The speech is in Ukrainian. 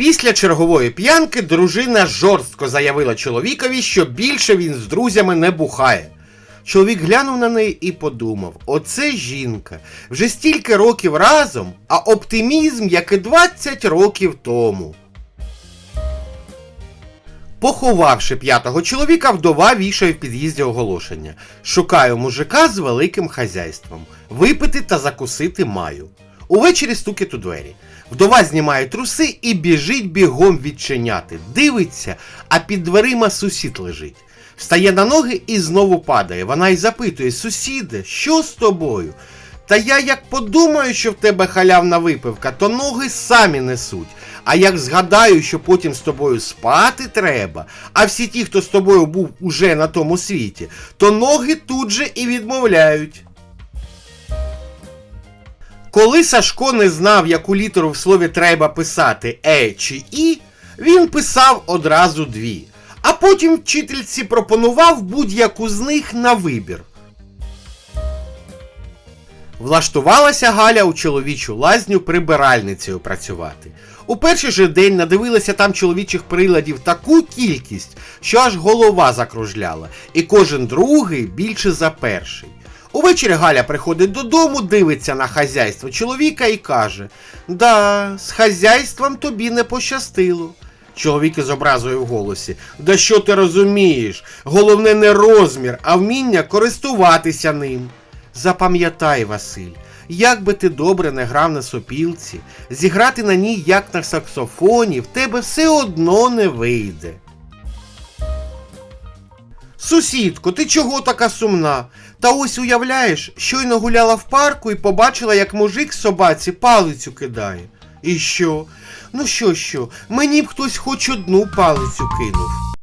Після чергової п'янки дружина жорстко заявила чоловікові, що більше він з друзями не бухає. Чоловік глянув на неї і подумав: оце жінка. Вже стільки років разом, а оптимізм, як і 20 років тому. Поховавши п'ятого чоловіка, вдова вішає в під'їзді оголошення. Шукаю мужика з великим хазяйством. Випити та закусити маю. Увечері стукіт у двері. Вдова знімає труси і біжить бігом відчиняти. Дивиться, а під дверима сусід лежить. Встає на ноги і знову падає. Вона й запитує: сусіде, що з тобою? Та я як подумаю, що в тебе халявна випивка, то ноги самі несуть. А як згадаю, що потім з тобою спати треба, а всі ті, хто з тобою був уже на тому світі, то ноги тут же і відмовляють. Коли Сашко не знав, яку літеру в слові треба писати Е чи І, він писав одразу дві. А потім вчительці пропонував будь-яку з них на вибір. Влаштувалася Галя у чоловічу лазню прибиральницею працювати. У перший же день надивилася там чоловічих приладів таку кількість, що аж голова закружляла, і кожен другий більше за перший. Увечері Галя приходить додому, дивиться на хазяйство чоловіка і каже: Да, з хазяйством тобі не пощастило. Чоловік із образою в голосі. Да що ти розумієш? Головне не розмір, а вміння користуватися ним. Запам'ятай, Василь, як би ти добре не грав на сопілці, зіграти на ній як на саксофоні, в тебе все одно не вийде. Сусідко, ти чого така сумна? Та ось уявляєш, щойно гуляла в парку і побачила, як мужик собаці палицю кидає. І що? Ну що, що, мені б хтось хоч одну палицю кинув.